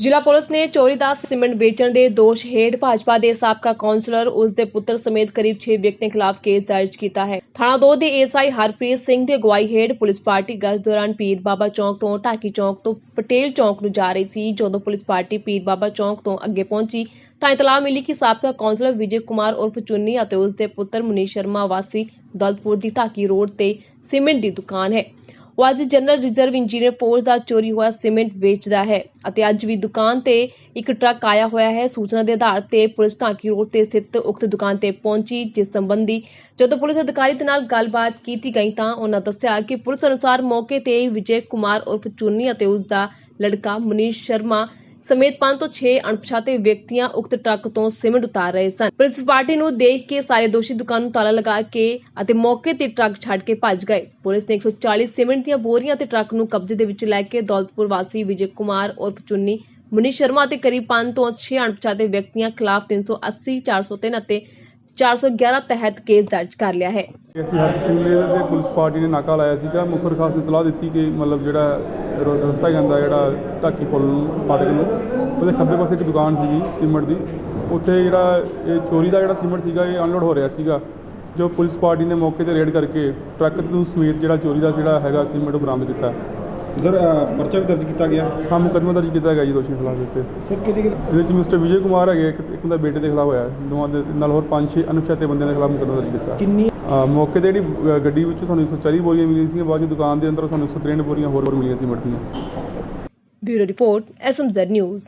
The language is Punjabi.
ਜ਼ਿਲ੍ਹਾ ਪੁਲਿਸ ਨੇ ਚੋਰੀ ਦਾ ਸੀਮੈਂਟ ਵੇਚਣ ਦੇ ਦੋਸ਼ ਹੇਠ ਭਾਜਪਾ ਦੇ ਸਾਬਕਾ ਕੌਂਸਲਰ, ਉਸ ਦੇ ਪੁੱਤਰ ਸਮੇਤ ਕਰੀਬ 6 ਵਿਅਕਤੀਆਂ ਖਿਲਾਫ ਕੇਸ ਦਰਜ ਕੀਤਾ ਹੈ। ਥਾਣਾ 2 ਦੇ ਏਐਸਆਈ ਹਰਪ੍ਰੀਤ ਸਿੰਘ ਦੀ ਅਗਵਾਈ ਹੇਠ ਪੁਲਿਸ ਪਾਰਟੀ ਗਸ਼ਤ ਦੌਰਾਨ ਪੀਰ ਬਾਬਾ ਚੌਂਕ ਤੋਂ ਢਾਕੀ ਚੌਂਕ ਤੋਂ ਪਟੇਲ ਚੌਂਕ ਨੂੰ ਜਾ ਰਹੀ ਸੀ, ਜਦੋਂ ਪੁਲਿਸ ਪਾਰਟੀ ਪੀਰ ਬਾਬਾ ਚੌਂਕ ਤੋਂ ਅੱਗੇ ਪਹੁੰਚੀ, ਤਾਂ ਇਤਲਾਹ ਮਿਲੀ ਕਿ ਸਾਬਕਾ ਕੌਂਸਲਰ ਵਿਜੇ ਕੁਮਾਰ ਉਰਫ ਚੁੰਨੀ ਅਤੇ ਉਸ ਦੇ ਪੁੱਤਰ ਮੁਨੀਸ਼ ਸ਼ਰਮਾ ਵਾਸੀ ਦੌਲਤਪੁਰ ਦੀ ਢਾਕੀ ਰੋਡ ਤੇ ਸੀਮੈਂਟ ਦੀ ਦੁਕਾਨ ਹੈ। ਉਹ ਅੱਜ ਜਨਰਲ ਰਿਜ਼ਰਵ ਇੰਜੀਨੀਅਰ ਪੋਸਟ ਦਾ ਚੋਰੀ ਹੋਇਆ ਸੀਮੈਂਟ ਵੇਚਦਾ ਹੈ ਅਤੇ ਅੱਜ ਵੀ ਦੁਕਾਨ ਤੇ ਇੱਕ ਟਰੱਕ ਆਇਆ ਹੋਇਆ ਹੈ। ਸੂਚਨਾ ਦੇ ਆਧਾਰ ਤੇ ਪੁਲਿਸ ਢਾਂਕੀ ਰੋਡ ਤੇ ਸਥਿਤ ਉਕਤ ਦੁਕਾਨ ਤੇ ਪਹੁੰਚੀ, ਜਿਸ ਸੰਬੰਧੀ ਜਦੋਂ ਪੁਲਿਸ ਅਧਿਕਾਰੀ ਦੇ ਨਾਲ ਗੱਲਬਾਤ ਕੀਤੀ ਗਈ ਤਾਂ ਉਹਨਾਂ ਦੱਸਿਆ ਕਿ ਪੁਲਿਸ ਅਨੁਸਾਰ ਮੌਕੇ ਤੇ ਵਿਜੇ ਕੁਮਾਰ ਉਰਫ ਚੁੰਨੀ ਅਤੇ ਉਸ ਦਾ ਲੜਕਾ ਮਨੀਸ਼ ਸ਼ਰਮਾ ਸਮੇਤ 5 ਤੋਂ 6 ਅਣਪਛਾਤੇ ਵਿਅਕਤੀਆਂ ਉਕਤ ਟਰੱਕ ਤੋਂ ਸੀਮੈਂਟ ਉਤਾਰ ਰਹੇ ਸਨ। ਪੁਲਿਸ ਪਾਰਟੀ ਨੂੰ ਦੇਖ ਕੇ ਸਾਰੇ ਦੋਸ਼ੀ ਦੁਕਾਨ ਨੂੰ ਤਾਲਾ ਲਗਾ ਕੇ ਅਤੇ ਮੌਕੇ ਤੇ ਟਰੱਕ ਛੱਡ ਕੇ ਭੱਜ ਗਏ। ਪੁਲਿਸ ਨੇ 140 ਸੀਮੈਂਟ ਦੀਆਂ ਬੋਰੀਆਂ ਤੇ ਟਰੱਕ ਨੂੰ ਕਬਜ਼ੇ ਦੇ ਵਿੱਚ ਲੈ ਕੇ ਦੌਲਤਪੁਰ ਵਾਸੀ ਵਿਜੇ ਕੁਮਾਰ ਉਰਫ ਚੁੰਨੀ, ਮਨੀਸ਼ ਸ਼ਰਮਾ ਅਤੇ ਕਰੀਬ 5 ਤੋਂ 6 ਅਣਪਛਾਤੇ ਵਿਅਕਤੀਆਂ ਖਿਲਾਫ 380 403 ਅਤੇ 411 ਤਹਿਤ ਕੇਸ ਦਰਜ ਕਰ ਲਿਆ ਹੈ। ਅਸੀਂ ਹਰ ਸ਼ਿਮਲੇ ਤੇ ਪੁਲਿਸ ਪਾਰਟੀ ਨੇ ਨਾਕਾ ਲਾਇਆ ਸੀਗਾ। ਮੁਖਰ ਖਾਸ ਇਤਲਾਹ ਦਿੱਤੀ ਕਿ ਮਤਲਬ ਜਿਹੜਾ ਰੋ- ਰਸਤਾ ਜਾਂਦਾ ਜਿਹੜਾ ਢਾਕੀ ਪੁਲ ਨੂੰ ਫਾਟਕ ਨੂੰ, ਉਹਦੇ ਖੱਬੇ ਪਾਸੇ ਇੱਕ ਦੁਕਾਨ ਸੀਗੀ ਸੀਮੈਂਟ ਦੀ। ਉੱਥੇ ਜਿਹੜਾ ਇਹ ਚੋਰੀ ਦਾ ਜਿਹੜਾ ਸੀਮੈਂਟ ਸੀਗਾ, ਇਹ ਅਨਲੋਡ ਹੋ ਰਿਹਾ ਸੀਗਾ। ਜੋ ਪੁਲਿਸ ਪਾਰਟੀ ਨੇ ਮੌਕੇ ਤੇ ਰੇਡ ਕਰਕੇ ਟਰੱਕ ਨੂੰ ਸਮੇਤ ਜਿਹੜਾ ਚੋਰੀ ਦਾ ਜਿਹੜਾ ਹੈਗਾ ਸੀਮੈਂਟ ਉਹ ਬਰਾਮਦ ਕੀਤਾ। ਸਰ ਅ, ਪਰਚਾ ਵੀ ਦਰਜ ਕੀਤਾ ਗਿਆ? ਹਾਂ ਮੁਕੱਦਮਾ ਦਰਜ ਕੀਤਾ ਹੈਗਾ ਜੀ ਦੋਸ਼ੀ ਖਿਲਾਫ ਦਿੱਤੇ ਸਰ ਕਿਹਦੀ ਇਹਦੇ ਵਿੱਚ ਮਿਸਟਰ ਵਿਜੇ ਕੁਮਾਰ ਹੈਗੇ ਇੱਕ ਇੱਕ ਉਹਦਾ ਬੇਟੇ ਦੇ ਖਿਲਾਫ ਹੋਇਆ ਹੈ। ਦੋਵਾਂ ਦੇ ਨਾਲ ਹੋਰ ਪੰਜ ਛੇ ਅਣਪਛਾਤੇ ਬੰਦਿਆਂ ਦੇ ਖਿਲਾਫ ਮੁਕੱਦਮਾ ਦਰਜ ਕੀਤਾ। ਕਿੰਨੀ? ਅ, ਮੌਕੇ ਤੇ ਜਿਹੜੀ ਅ, ਗੱਡੀ ਵਿੱਚ ਸਾਨੂੰ 140 ਬੋਰੀਆਂ ਮਿਲੀਆਂ ਸੀਗੀਆਂ ਬਾਅਦ 'ਚ ਦੁਕਾਨ ਦੇ ਅੰਦਰ ਸਾਨੂੰ 163 ਬੋਰੀਆਂ ਹੋਰ ਹੋਰ ਮਿਲੀਆਂ ਸੀ ਮਰਦੀਆਂ ਬਿਊਰੋ ਰਿਪੋਰਟ ਐਸਐਮਜ਼ੈਡ ਨਿਊਜ਼।